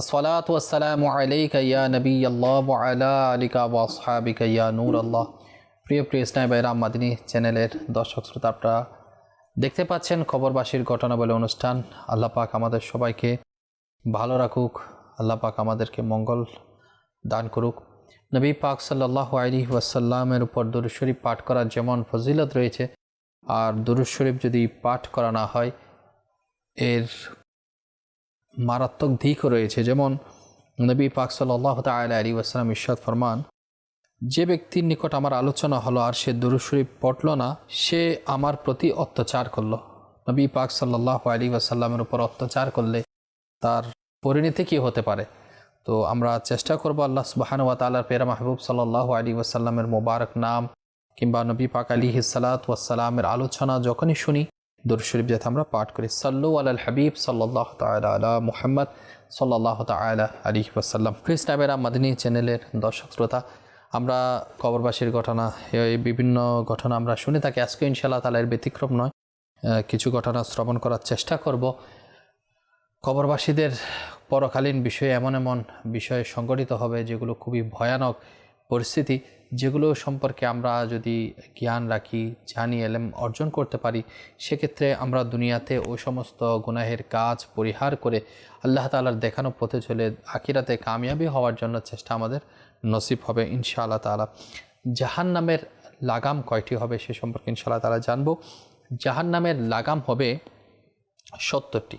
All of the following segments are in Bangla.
আসসালাত নবী আল্লাহ আলিকা আল্লাহ প্রিয় প্রিয় ইসলাম মাদিনী চ্যানেলের দর্শক শ্রোতা, আপনারা দেখতে পাচ্ছেন খবরবাসীর ঘটনাবলী অনুষ্ঠান। আল্লাহ পাক আমাদের সবাইকে ভালো রাখুক, আল্লাহ পাক আমাদেরকে মঙ্গল দান করুক। নবী পাক সাল্লাহ আলি ওয়াসাল্লামের উপর দুরুশরীফ পাঠ করার যেমন ফজিলত রয়েছে, আর দুরুশরীফ যদি পাঠ করা না হয়, এর মারাত্মক দিকও রয়েছে। যেমন নবী পাক সাল্লাহ তাল আলী ওয়াসালাম ইরশাদ ফরমান, যে ব্যক্তির নিকট আমার আলোচনা হলো আর সে দুরুদ পটল না, সে আমার প্রতি অত্যাচার করল। নবী পাক সাল্লাহ আলী ওয়াসাল্লামের উপর অত্যাচার করলে তার পরিণতি কী হতে পারে? তো আমরা চেষ্টা করব আল্লাহ সুবাহানুয়া তালার পেরা মাহবুব সাল্লাহ আলী ওয়াসাল্লামের মোবারক নাম কিংবা নবী পাক আলী হিসালাত ওয়াসাল্লামের আলোচনা যখনই শুনি দরুদ শরীফ যাতে আমরা পাঠ করি। সাল্লু আল হাবিব সাল্লাহ তালা আলা মুহাম্মদ সাল্লাহ তালা আলী ওয়াসাল্লাম। খ্রিস্ট আবেরা মাদিনী চ্যানেলের দর্শক শ্রোতা, আমরা কবরবাসীর ঘটনা, এই বিভিন্ন ঘটনা আমরা শুনে থাকি। আজকে ইনশাআল্লাহ তালা এর ব্যতিক্রম নয় কিছু ঘটনা শ্রবণ করার চেষ্টা করব। কবরবাসীদের পরকালীন বিষয়ে এমন এমন বিষয়ে সংগঠিত হবে যেগুলো খুবই ভয়ানক। পরিস্থিতি, যেগুলো সম্পর্কে আমরা যদি জ্ঞান রাখি, জানি, এলেম অর্জন করতে পারি, সেক্ষেত্রে আমরা দুনিয়াতে ওই সমস্ত গুনাহের কাজ পরিহার করে আল্লাহ তালার দেখানো পথে চলে আখিরাতে কামিয়াবি হওয়ার জন্য চেষ্টা আমাদের নসিব হবে ইনশাআল্লাহ তালা জাহান নামের লাগাম কয়টি হবে সে সম্পর্কে ইনশাআল্লাহ তালা জানব। জাহান নামের লাগাম হবে সত্তরটি।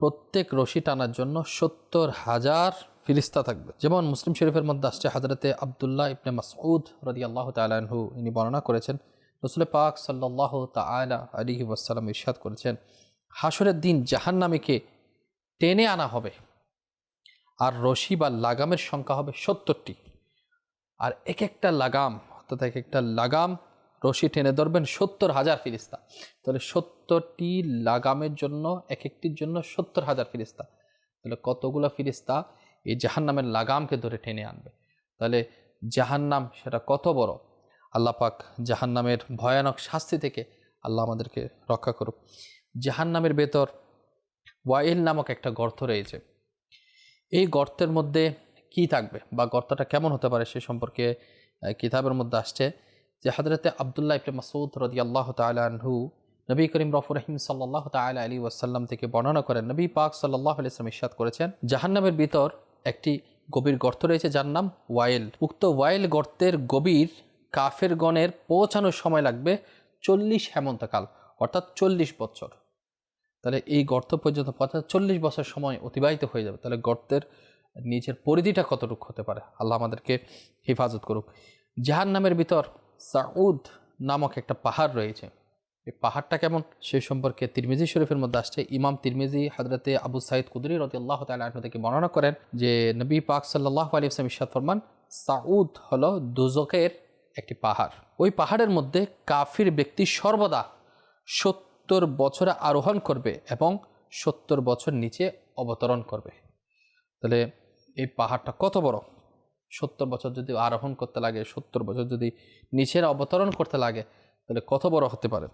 প্রত্যেক রশি টানার জন্য সত্তর হাজার ফিরিস্তা থাকবে। যেমন মুসলিম শরীফের মধ্যে আসছে হাজরতে আবদুল্লাহ ইবনে মাসউদ রদি আল্লাহ তালাহু ইনি বর্ণনা করেছেন রসুল পাক সাল্লাহ তালা আলিহি ওয়াসাল্লাম ইরশাদ করেছেন হাসরের দিন জাহান্নামীকে টেনে আনা হবে আর রশি বা লাগামের সংখ্যা হবে সত্তরটি। আর এক একটা লাগাম, অর্থাৎ এক একটা লাগাম রশি টেনে ধরবেন সত্তর হাজার ফিরিস্তা। তাহলে সত্তরটি লাগামের জন্য এক একটির জন্য সত্তর হাজার ফিরিস্তা। তাহলে কতগুলো ফিরিস্তা? এই জাহান্নামের লাগামকে ধরে টেনে আনবে। তাহলে জাহান্নাম সেটা কত বড়? আল্লাহ পাক জাহান্নামের ভয়ানক শাস্তি থেকে আল্লাহ আমাদেরকে রক্ষা করুক। জাহান্নামের ভেতর ওয়াইল নামক একটা গর্ত রয়েছে। এই গর্তের মধ্যে কি থাকবে বা গর্তটা কেমন হতে পারে সে সম্পর্কে কিতাবের মধ্যে আসছে যে হাজরতে আবদুল্লাহ ইবনে মাসুদ রদি আল্লাহ তালহু নবী করিম রফুর রহিম সাল্লাহ তাল আলী ওয়াসাল্লাম থেকে বর্ণনা করেন। নবী পাক সাল্লাহ আলিয়াম ইসাদ করেছেন, জাহান্নামের ভিতর একটি গভীর গর্ত রয়েছে যার নাম ওয়াইল। উক্ত ওয়াইল গর্তের গভীর কাফের গণের পৌঁছানোর সময় লাগবে চল্লিশ হেমন্তকাল, অর্থাৎ চল্লিশ বছর। তাহলে এই গর্ত পর্যন্ত পৌঁছাতে চল্লিশ বছর সময় অতিবাহিত হয়ে যাবে। তাহলে গর্তের নিচের পরিধিটা কতটুকু হতে পারে? আল্লাহ আমাদেরকে হেফাজত করুক। জাহান নামের ভিতর সাউদ নামক একটা পাহাড় রয়েছে। এই পাহাড়টা কেমন? সে সম্পর্কে তিরমিজি শরীফের মধ্যে আসছে। ইমাম তিরমিজি হজরতে আবু সাইদ কুদরি রতি আল্লাহ তালু থেকে বর্ণনা করেন যে, নবী পাক সাল্লাহ আলী ইসলাম ইসাদ ফরমান, সাউদ হলো দুজকের একটি পাহাড়। ওই পাহাড়ের মধ্যে কাফির ব্যক্তি সর্বদা সত্তর বছরে আরোহণ করবে এবং সত্তর বছর নিচে অবতরণ করবে। তাহলে এই পাহাড়টা কত বড়? সত্তর বছর যদি আরোহণ করতে লাগে, সত্তর বছর যদি নিচের অবতরণ করতে লাগে, তাহলে কত বড় হতে পারে?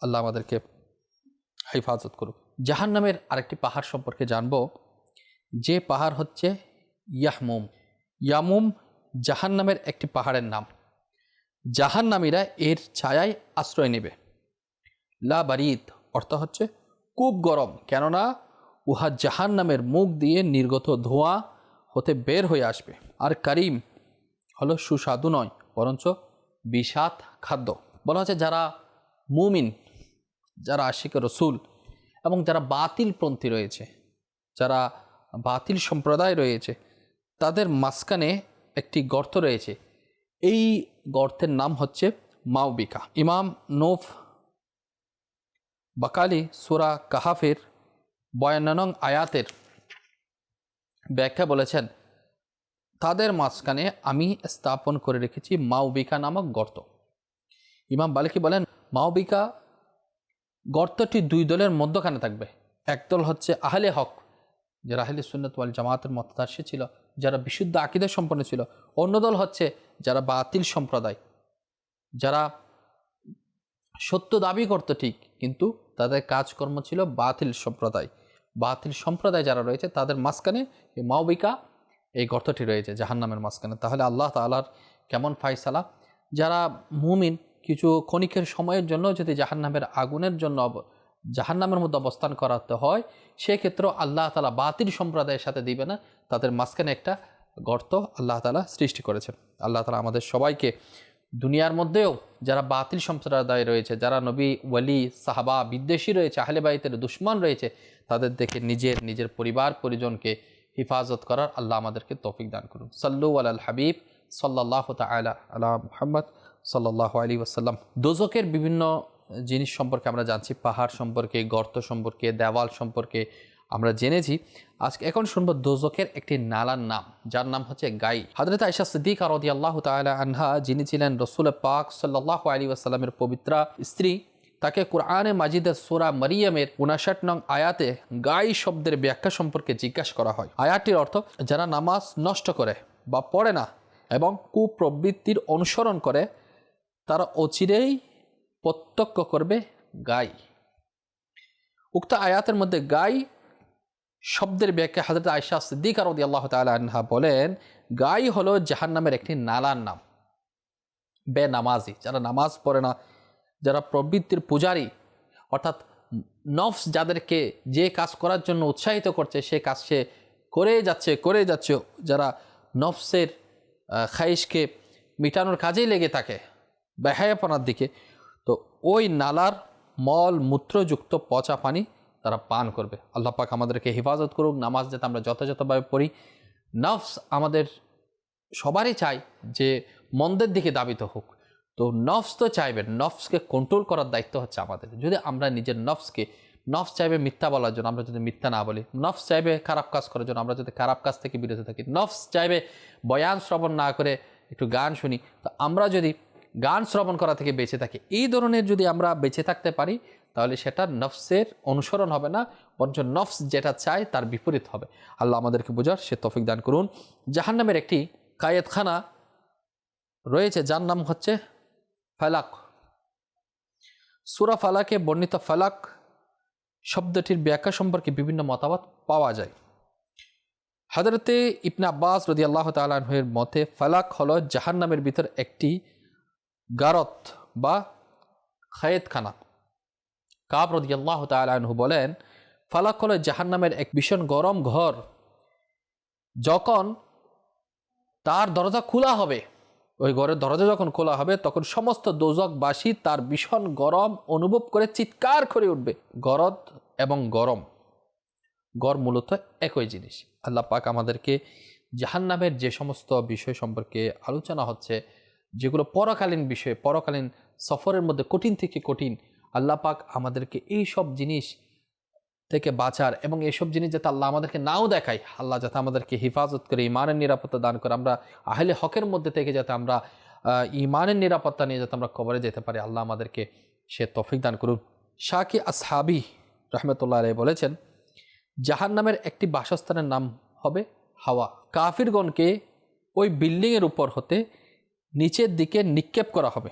আল্লাহ আমাদেরকে হেফাজত করুক। জাহান নামের আরেকটি পাহাড় সম্পর্কে জানব। যে পাহাড় হচ্ছে ইয়াহমুম। ইয়ামুম জাহান নামের একটি পাহাড়ের নাম। জাহান্নামীরা এর ছায়ায় আশ্রয় নেবে। লা বারিদ অর্থ হচ্ছে খুব গরম। কেননা উহা জাহান নামের মুখ দিয়ে নির্গত ধোঁয়া হতে বের হয়ে আসবে। আর কারিম হলো সুস্বাদু নয়, বরঞ্চ বিষাদ খাদ্য। বলা হচ্ছে যারা মুমিন যারা আশিক রসুল এবং যারা বাতিলপন্থী রয়েছে, যারা বাতিল সম্প্রদায় রয়েছে, তাদের মাঝখানে একটি গর্ত রয়েছে। এই গর্তের নাম হচ্ছে মাওবিকা। ইমাম নোফ বাকালি সুরা কাহাফের বয়ান্নং আয়াতের ব্যাখ্যা বলেছেন, তাদের মাঝখানে আমি স্থাপন করে রেখেছি মাউবিকা নামক গর্ত। ইমাম বালিকি বলেন মাউবিকা গর্তটি দুই দলের মধ্যখানে থাকবে। একদল হচ্ছে আহলে হক, যারা আহলে সুন্নত ওয়াল জামাতের মতদার্শী ছিল, যারা বিশুদ্ধ আকিদা সম্পন্ন ছিল। অন্য দল হচ্ছে যারা বাতিল সম্প্রদায়, যারা সত্য দাবি করতো ঠিক, কিন্তু তাদের কাজকর্ম ছিল বাতিল সম্প্রদায়। বাতিল সম্প্রদায় যারা রয়েছে, তাদের মাঝখানে এই মাওবিকা, এই গর্তটি রয়েছে জাহান্নামের মাঝখানে। তাহলে আল্লাহ তালার কেমন ফাইসালা যারা মুমিন কিছু ক্ষণিকের সময়ের জন্য যদি জাহান্নামের আগুনের জন্য জাহান্নামের মধ্যে অবস্থান করাতে হয়, সেক্ষেত্রেও আল্লাহ তালা বাতিল সম্প্রদায়ের সাথে দিবে না। তাদের মাঝখানে একটা গর্ত আল্লাহ তালা সৃষ্টি করেছেন। আল্লাহ তালা আমাদের সবাইকে দুনিয়ার মধ্যেও যারা বাতিল সম্প্রদায় রয়েছে, যারা নবী, ওয়ালি, সাহাবা, বিদ্বেষী রয়েছে আহলে বাইতের দুশ্মন রয়েছে, তাদের দেখে নিজের নিজের পরিবার, পরিজনকে হিফাজত করার আল্লাহ আমাদেরকে তৌফিক দান করুন। সাল্লু আল হাবিব সাল্লাহ তালা আলা মুহাম্মদ। সাল্লাহ আলী ওসাল্লাম দোজকের বিভিন্ন জিনিস সম্পর্কে আমরা জানছি, পাহাড় সম্পর্কে, গর্ত সম্পর্কে, দেওয়াল সম্পর্কে আমরা জেনেছি। আজকে এখন শুনব দোজকের একটি নালার নাম, যার নাম হচ্ছে গাই। হজরত আয়সা সিদ্দিক আরদি আল্লাহ তালা আনহা, যিনি ছিলেন রসুল পাক সাল্লাহ আলী ওয়াসাল্লামের পবিত্রা স্ত্রী, তাকে কোরআনে মাজিদের সোরা মারিয়ামের উনাষাট নং আয়াতে গাই শব্দের ব্যাখ্যা সম্পর্কে জিজ্ঞাসা করা হয়। আয়াতটির অর্থ, যারা নামাজ নষ্ট করে বা পড়ে না এবং কুপ্রবৃত্তির অনুসরণ করে তারা অচিরেই প্রত্যক্ষ করবে গাই। উক্ত আয়াতের মধ্যে গাই শব্দের ব্যাখ্যা হাজরত আয়সা সিদ্দিক রদি আল্লাহ তালা বলেন, গাই হলো জাহান্নামের একটি নালার নাম। বে নামাজি যারা নামাজ পড়ে না, যারা প্রবৃত্তির পূজারী, অর্থাৎ নফস যাদেরকে যে কাজ করার জন্য উৎসাহিত করছে, সে কাজ সে করে যাচ্ছে করে যাচ্ছে। যারা নফসের খাইশকে মিটানোর কাজেই লেগে থাকে বেহায়াপনার দিকে। তো ওই নালার মল, মূত্রযুক্ত পচা পানি তারা পান করবে। আল্লাহ পাক আমাদেরকে হেফাজত করুক, নামাজ যাতে আমরা যথাযথভাবে পড়ি। নফস আমাদের সবারই চাই যে মন্দের দিকে দাবিত হোক। তো নফস তো চাইবে, নফসকে কন্ট্রোল করার দায়িত্ব হচ্ছে আমাদের। যদি আমরা নিজের নফসকে, নফস চাইবে মিথ্যা বলার জন্য, আমরা যদি মিথ্যা না বলি, নফস চাইবে খারাপ কাজ করার জন্য, আমরা যদি খারাপ কাজ থেকে বিরত থাকি, নফস চাইবে বয়ান শ্রবণ না করে একটু গান শুনি, তো আমরা যদি গান শ্রবণ করা থেকে বেঁচে থাকি। এই ধরনের যদি আমরা বেঁচে থাকতে পারি, তাহলে সেটা নফসের অনুসরণ হবে না, বরঞ্চ নফস যেটা চায় তার বিপরীত হবে। আল্লাহ আমাদেরকে বোঝার, সে তফিক দান করুন। জাহান্নামের একটি কায়েতখানা রয়েছে, যার নাম হচ্ছে ফালাক। সুরা ফালাকে বর্ণিত ফালাক শব্দটির ব্যাখ্যা সম্পর্কে বিভিন্ন মতামত পাওয়া যায়। হাজরতে ইবনে আব্বাস রদি আল্লাহ তালের মতে, ফালাক হলো জাহান্নামের ভিতর একটি গারত বা খায়েতখানা কাব রদি আল্লাহ তালহু বলেন, ফালাক হলো জাহান্নামের এক ভীষণ গরম ঘর, যখন তার দরজা খোলা হবে, ওই ঘরের দরজা যখন খোলা হবে, তখন সমস্ত দোজকবাসী তার ভীষণ গরম অনুভব করে চিৎকার করে উঠবে, গরদ এবং গরম। গড় মূলত একই জিনিস। আল্লাহ পাক আমাদেরকে জাহান্নামের যে সমস্ত বিষয় সম্পর্কে আলোচনা হচ্ছে যেগুলো পরকালীন বিষয়ে, পরকালীন সফরের মধ্যে কঠিন থেকে কঠিন, আল্লাহ পাক আমাদেরকে এই সব জিনিস থেকে বাঁচার এবং এইসব জিনিস যাতে আল্লাহ আমাদেরকে নাও দেখায়, আল্লাহ যাতে আমাদেরকে হেফাজত করে ইমানের নিরাপত্তা দান করে, আমরা আহলে হকের মধ্যে থেকে যাতে আমরা ইমানের নিরাপত্তা নিয়ে যাতে আমরা কবরে যেতে পারি, আল্লাহ আমাদেরকে সে তফিক দান করুন। শাকি আসহাবি রহমতুল্লাহ আলাই বলেছেন জাহান নামের একটি বাসস্থানের নাম হবে হাওয়া। কাফিরগণকে ওই বিল্ডিংয়ের উপর হতে নিচের দিকে নিক্ষেপ করা হবে।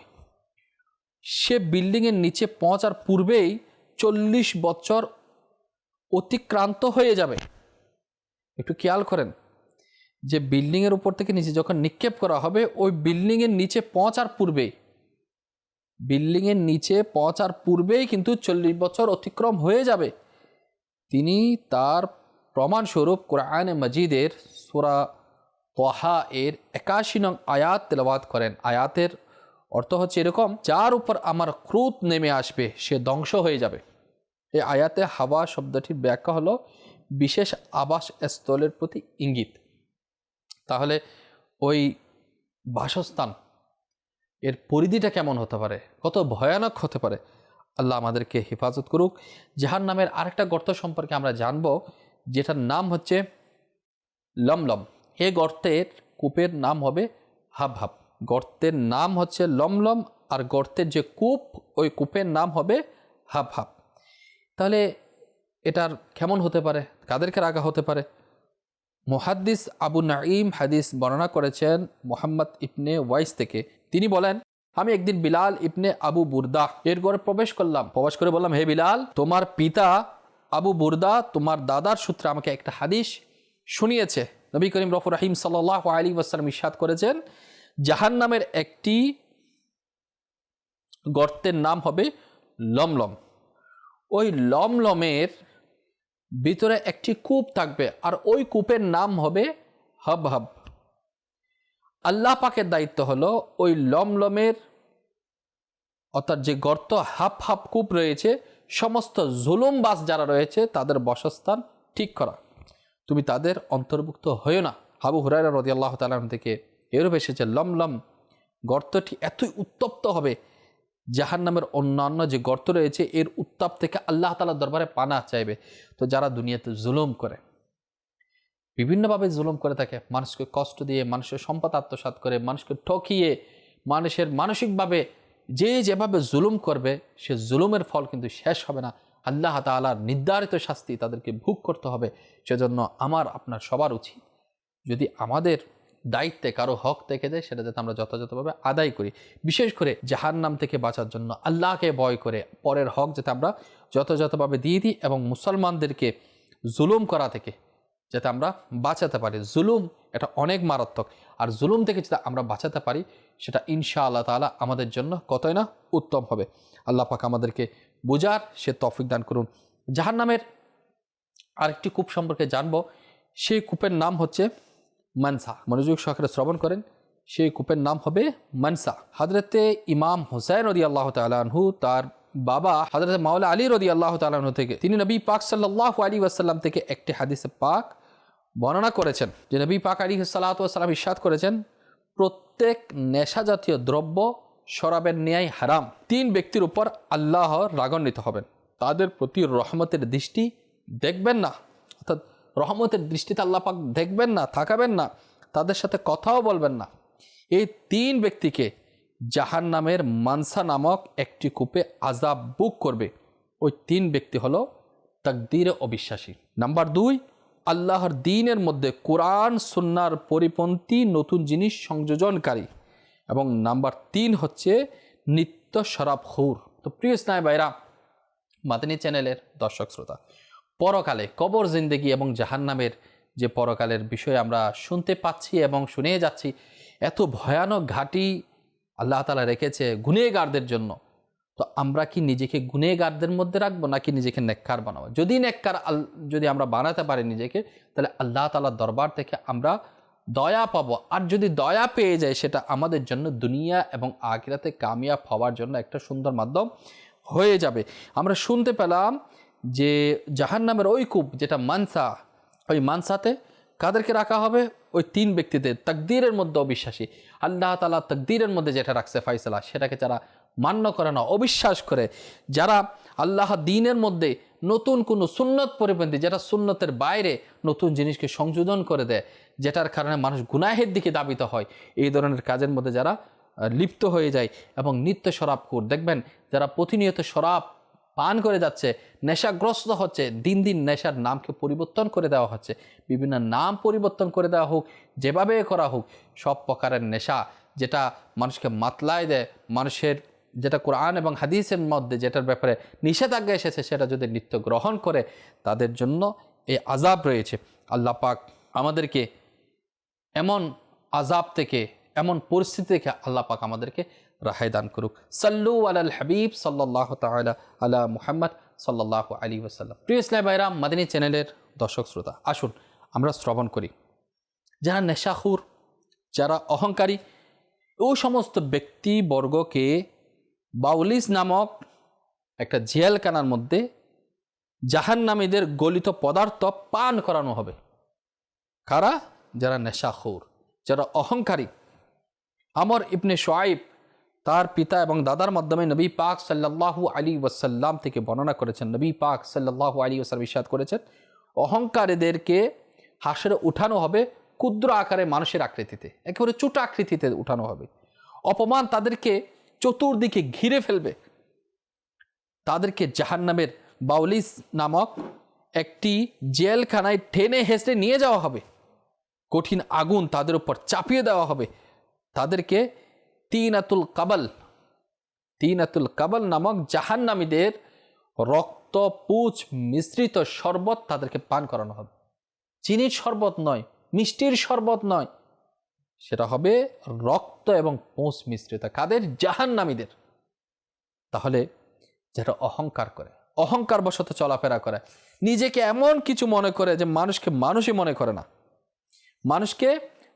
সে বিল্ডিংয়ের নিচে পৌঁছার পূর্বেই চল্লিশ বছর অতিক্রান্ত হয়ে যাবে। একটু খেয়াল করেন, যে বিল্ডিংয়ের উপর থেকে নিচে যখন নিক্ষেপ করা হবে, ওই বিল্ডিংয়ের নিচে পৌঁছার পূর্বেই বিল্ডিংয়ের নিচে পৌঁছার পূর্বেই কিন্তু চল্লিশ বছর অতিক্রম হয়ে যাবে। তিনি তার প্রমাণস্বরূপ কোরআনে মজিদের সুরা তোহা এর একাশি নং আয়াত তেলাবাদ করেন। আয়াতের অর্থ হচ্ছে এরকম, যার উপর আমার ক্রোধ নেমে আসবে, সে ধ্বংস হয়ে যাবে। এই আয়াতে হাওয়া শব্দটির ব্যাখ্যা হলো বিশেষ আবাস স্থলের প্রতি ইঙ্গিত। তাহলে ওই বাসস্থান, এর পরিধিটা কেমন হতে পারে? কত ভয়ানক হতে পারে? আল্লাহ আমাদেরকে হেফাজত করুক। জাহান নামের আরেকটা গর্ত সম্পর্কে আমরা জানব, যেটার নাম হচ্ছে লমলম। এ গর্তের কূপের নাম হবে হাব হাব। গর্তের নাম হচ্ছে লমলম আর গর্তের যে কূপ, ওই কূপের নাম হবে হাব হাব। তাহলে এটার কেমন হতে পারে? কাদেরকে রাখা হতে পারে? মুহাদ্দিস আবু নাঈম হাদিস বর্ণনা করেছেন মোহাম্মদ ইবনে ওয়াইস থেকে। তিনি বলেন, আমি একদিন বিলাল ইবনে আবু বুরদা, এর ঘরে প্রবেশ করলাম। প্রবেশ করে বললাম, হে বিলাল, তোমার পিতা আবু বুরদা, তোমার দাদার সূত্রে আমাকে একটা হাদিস শুনিয়েছে। নবী করিম রফুর রাহিম সাল্লাহ আলী ওয়াসালাম ইসাদ করেছেন জাহান নামের একটি গর্তের নাম হবে লমলম। ওই লমলমের ভিতরে একটি কূপ থাকবে আর ওই কূপের নাম হবে হব হব আল্লাহ পাকের দায়িত্ব হলো ওই লমলমের, অর্থাৎ যে গর্ত হাফ হাফ কূপ রয়েছে, সমস্ত জুলুমবাস যারা রয়েছে তাদের বসস্থান ঠিক করা। তুমি তাদের অন্তর্ভুক্ত হয়েও না। হাবু হুরাইরা রদি আল্লাহ তালাম থেকে এরূপ এসেছে লমলম গর্তটি এতই উত্তপ্ত হবে জাহান নামের অন্যান্য যে গর্ত রয়েছে, এর উত্তাপ থেকে আল্লাহ তালার দরবারে পানা চাইবে। তো যারা দুনিয়াতে জুলুম করে, বিভিন্নভাবে জুলুম করে থাকে, মানুষকে কষ্ট দিয়ে, মানুষের সম্পদ আত্মসাৎ করে, মানুষকে ঠকিয়ে, মানুষের মানসিকভাবে যে যেভাবে জুলুম করবে, সে জুলুমের ফল কিন্তু শেষ হবে না। আল্লাহ তালার নির্ধারিত শাস্তি তাদেরকে ভোগ করতে হবে। সেজন্য আমার, আপনার সবার উচিত যদি আমাদের দায়িত্বে কারও হক থেকে দেয় সেটা যাতে আমরা যথাযথভাবে আদায় করি। বিশেষ করে জাহান নাম থেকে বাঁচার জন্য আল্লাহকে ভয় করে, পরের হক যাতে আমরা যথাযথভাবে দিয়ে দিই এবং মুসলমানদেরকে জুলুম করা থেকে যাতে আমরা বাঁচাতে পারি। জুলুম এটা অনেক মারাত্মক। আর জুলুম থেকে যদি আমরা বাঁচাতে পারি, সেটা ইনশা আল্লাহ তালা আমাদের জন্য কতই না উত্তম হবে। আল্লাহ পাক আমাদেরকে বোঝার, সে তফিক দান করুন। জাহান নামের আরেকটি কূপ সম্পর্কে জানব। সেই কূপের নাম হচ্ছে মানসা। মনোযোগ সহকারে শ্রবণ করেন। সেই কূপের নাম হবে মানসা। হাজরতে ইমাম হুসাইন রদি আল্লাহ তালাহু তার বাবা হাজরত মাওলা আলী রদি আল্লাহ তালাহু থেকে, তিনি নবী পাক সাল্লাহ আলী ওয়াসাল্লাম থেকে একটি হাদিসে পাক বর্ণনা করেছেন। যে নবী পাক আলী সাল্লাতাম ইস্বাদ করেছেন, প্রত্যেক নেশা জাতীয় দ্রব্য শরাবের ন্যায় হারাম। তিন ব্যক্তির উপর আল্লাহ রাগান্বিত হবেন। তাদের প্রতি রহমতের দৃষ্টি দেখবেন না। অর্থাৎ রহমতের দৃষ্টিতে আল্লাহ পাক দেখবেন না, থাকাবেন না, তাদের সাথে কথাও বলবেন না। এই তিন ব্যক্তিকে জাহান নামের মানসা নামক একটি কূপে আজাব বুক করবে। ওই তিন ব্যক্তি হলো তাকদিরে অবিশ্বাসী। নাম্বার দুই, আল্লাহর দিনের মধ্যে কোরআন, সুন্নার পরিপন্থী, নতুন জিনিস সংযোজনকারী। এবং নাম্বার তিন হচ্ছে নিত্য শরাব হুর তো প্রিয় স্নায় বাইরা মাদানী চ্যানেলের দর্শক শ্রোতা, পরকালে কবর জিন্দেগি এবং জাহান্নামের যে পরকালের বিষয়ে আমরা শুনতে পাচ্ছি এবং শুনে যাচ্ছি, এত ভয়ানক ঘাটি আল্লাহ তালা রেখেছে গুনেগারদের জন্য। তো আমরা কি নিজেকে গুনেগারদের মধ্যে রাখব নাকি নিজেকে নেককার বানাবো? যদি নেককার যদি আমরা বানাতে পারি নিজেকে, তাহলে আল্লাহ তালার দরবার থেকে আমরা দয়া পাবো। আর যদি দয়া পেয়ে যায়, সেটা আমাদের জন্য দুনিয়া এবং আখিরাতে কামিয়াব হওয়ার জন্য একটা সুন্দর মাধ্যম হয়ে যাবে। আমরা শুনতে পেলাম যে জাহান নামের ওই কূপ, যেটা মানসা, ওই মানসাতে কাদেরকে রাখা হবে? ওই তিন ব্যক্তিদের, তাকদীরের মধ্যে অবিশ্বাসী। আল্লাহ তালা তাকদীরের মধ্যে যেটা রাখছে ফাইসলা, সেটাকে যারা মান্য করে না, অবিশ্বাস করে, যারা আল্লাহ দিনের মধ্যে নতুন কোনো সুন্নত পরিপন্থী যেটা সুন্নতের বাইরে নতুন জিনিসকে সংযোজন করে দেয়, যেটার কারণে মানুষ গুনাহের দিকে দাবিত হয়। এই ধরনের কাজের মধ্যে যারা লিপ্ত হয়ে যায় এবং নিত্য শরাবখোর দেখবেন যারা প্রতিনিয়ত শরাব পান করে যাচ্ছে, নেশাগ্রস্ত হচ্ছে, দিন দিন নেশার নামকে পরিবর্তন করে দেওয়া হচ্ছে। বিভিন্ন নাম পরিবর্তন করে দেওয়া হোক, যেভাবে করা হোক, সব প্রকারের নেশা যেটা মানুষকে মাতলায় দেয়, মানুষের যেটা কোরআন এবং হাদিসের মধ্যে যেটার ব্যাপারে নিষেধাজ্ঞা এসেছে, সেটা যদি নিত্য গ্রহণ করে, তাদের জন্য এই আজাব রয়েছে। আল্লাহ পাক আমাদেরকে এমন আজাব থেকে, এমন পরিস্থিতি থেকে আল্লাহ পাক আমাদেরকে রাহাই দান করুক। সাল্লু আলাল হাবিব সাল্লাহ তালা আলা মুহাম্মদ সাল্লাহ আলী ওসাল্লাম প্রিয় ইসলাম বাইরাম মাদিনী চ্যানেলের দর্শক শ্রোতা, আসুন আমরা শ্রবণ করি। যারা নেশাখুর, যারা অহংকারী ওই সমস্ত ব্যক্তিবর্গকে বাউলিস নামক একটা জেলখানার মধ্যে জাহান্নামীদের গলিত পদার্থ পান করানো হবে। কারা? যারা নেশাখোর, যারা অহংকারী। আমর ইবনে শোয়াইব তার পিতা এবং দাদার মাধ্যমে নবী পাক সাল্লাল্লাহু আলী ওয়াসাল্লাম থেকে বর্ণনা করেছেন। নবী পাক সাল্লাহু আলী ওয়াসাল্লাম ইসাদ করেছেন, অহংকারীদেরকে হাসরে উঠানো হবে ক্ষুদ্র আকারে মানুষের আকৃতিতে, একেবারে চোটা আকৃতিতে উঠানো হবে। অপমান তাদেরকে চতুর্দিকে ঘিরে ফেলবে। তাদেরকে জাহান্নামের বাউলিস নামক একটি জেলখানায় টেনে হেসড়ে নিয়ে যাওয়া হবে। কঠিন আগুন তাদের উপর চাপিয়ে দেওয়া হবে। তাদেরকে তিন আতুল কাবাল তিন আতুল কাবাল নামক জাহান্নামীদের রক্ত পুচ মিশ্রিত শরবত তাদেরকে পান করানো হবে। চিনির শরবত নয়, মিষ্টির শরবত নয় সেটা হবে রক্ত এবং পোঁচ মিশ্রিত, কাদের? জাহান্নামীদের। তাহলে যারা অহংকার করে অহংকার বশত চলাফেরা করে, নিজেকে এমন কিছু মনে করে যে মানুষকে মানুষই মনে করে না। মানুষকে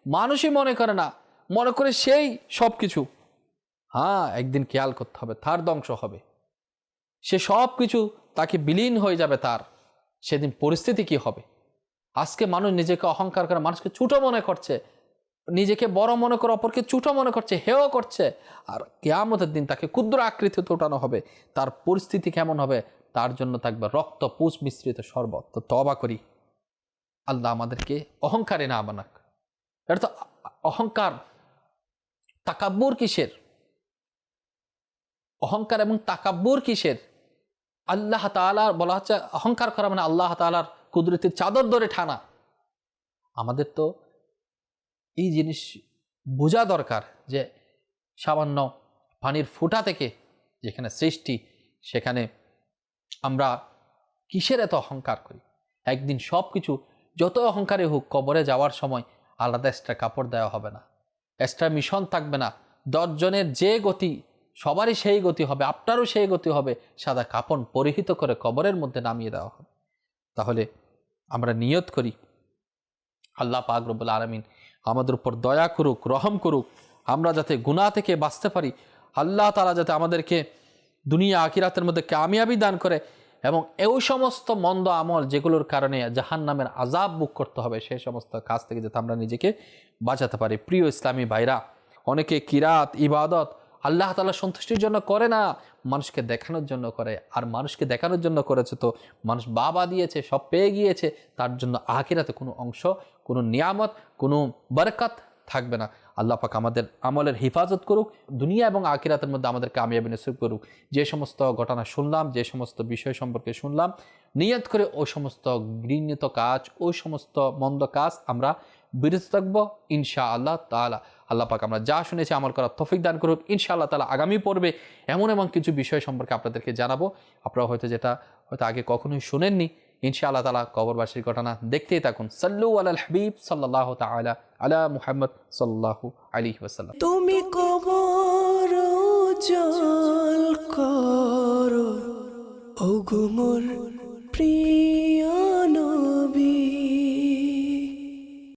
মানুষই মনে করে না, মনে করে সেই সব কিছু হ্যাঁ একদিন খেয়াল করতে হবে, তার ধ্বংস হবে। সে সব কিছু তাকে বিলীন হয়ে যাবে তার। সেদিন পরিস্থিতি কি হবে? আজকে মানুষ নিজেকে অহংকার করে, মানুষকে ছোটো মনে করছে নিজেকে বড় মনে করে, অপরকে ছোটো মনে করছে, হেও করছে। আর কেয়ামতের দিন তাকে ক্ষুদ্র আকৃতিতে ওঠানো হবে। তার পরিস্থিতি কেমন হবে? তার জন্য থাকবে রক্ত পুষ মিশ্রিত শরবত। তো তবা করি। আল্লাহ আমাদেরকে অহংকারে না বানাক। এটা তো অহংকার। তাকাব্বুর কিসের? অহংকার এবং তাকাব্বুর কিসের? আল্লাহ তালার বলা হচ্ছে, অহংকার করা মানে আল্লাহ তালার কুদরতির চাদর ধরে ঠানা। আমাদের তো এই জিনিস বোঝা দরকার যে সামান্য পানির ফোঁটা থেকে যেখানে সৃষ্টি, সেখানে আমরা কিসের এত অহংকার করি? একদিন সব কিছু যত অহংকারে হোক, কবরে যাওয়ার সময় আলাদা এক্সট্রা কাপড় দেওয়া হবে না। এক্সট্রা মিশন থাকবে না। দশজনের যে গতি, সবারই সেই গতি হবে, আপনারও সেই গতি হবে, সাদা কাপড় পরিহিত করে কবরের মধ্যে নামিয়ে দেওয়া হবে। তাহলে আমরা নিয়ত করি, আল্লাহ পাক রব্বুল আলমিন আমাদের উপর দয়া করুক, রহম করুক, আমরা যাতে গুনাহ থেকে বাঁচতে পারি। আল্লাহ তালা যাতে আমাদেরকে দুনিয়া আকিরাতের মধ্যে কামিয়াবি দান করে এবং এই সমস্ত মন্দ আমল যেগুলোর কারণে জাহান নামের আজাব বুক করতে হবে, সেই সমস্ত কাজ থেকে যাতে আমরা নিজেকে বাঁচাতে পারি। প্রিয় ইসলামী ভাইরা, অনেকে কিরাত, ইবাদত আল্লাহ তালা সন্তুষ্টির জন্য করে না, মানুষকে দেখানোর জন্য করে। আর মানুষকে দেখানোর জন্য করেছে তো মানুষ বাবা দিয়েছে, সব পেয়ে গিয়েছে, তার জন্য আখিরাতে কোনো অংশ কোনো নিয়ামত, কোনো বরকত থাকবে না। আল্লাহ পাক আমাদের আমলের হেফাজত করুক, দুনিয়া এবং আখিরাতের মধ্যে আমাদের কামিয়াবি নসিব করুক। যে সমস্ত ঘটনা শুনলাম, যে সমস্ত বিষয় সম্পর্কে শুনলাম, নিয়ত করে ওই সমস্ত গৃহীত কাজ ওই সমস্ত মন্দ কাজ আমরা বিরত থাকব ইনশা আল্লাহ তালা আল্লাহ পাক আমরা যা শুনেছি আমল করার তফিক দান করুক ইনশা আল্লাহ তালা আগামী পর্বে এমন এমন কিছু বিষয় সম্পর্কে আপনাদেরকে জানাব। আপনারা হয়তো যেটা হয়তো আগে কখনোই শুনেননি ইনশা আল্লাহ তালা কবরবাসীর ঘটনা দেখতেই থাকুন। সাল্লু আল হাবিব সাল্লাহ তালা আলা মুহাম্মদ সাল্লাহ আলী ওসাল্লাম তুমি কবর করো, ওগো মোর প্রিয়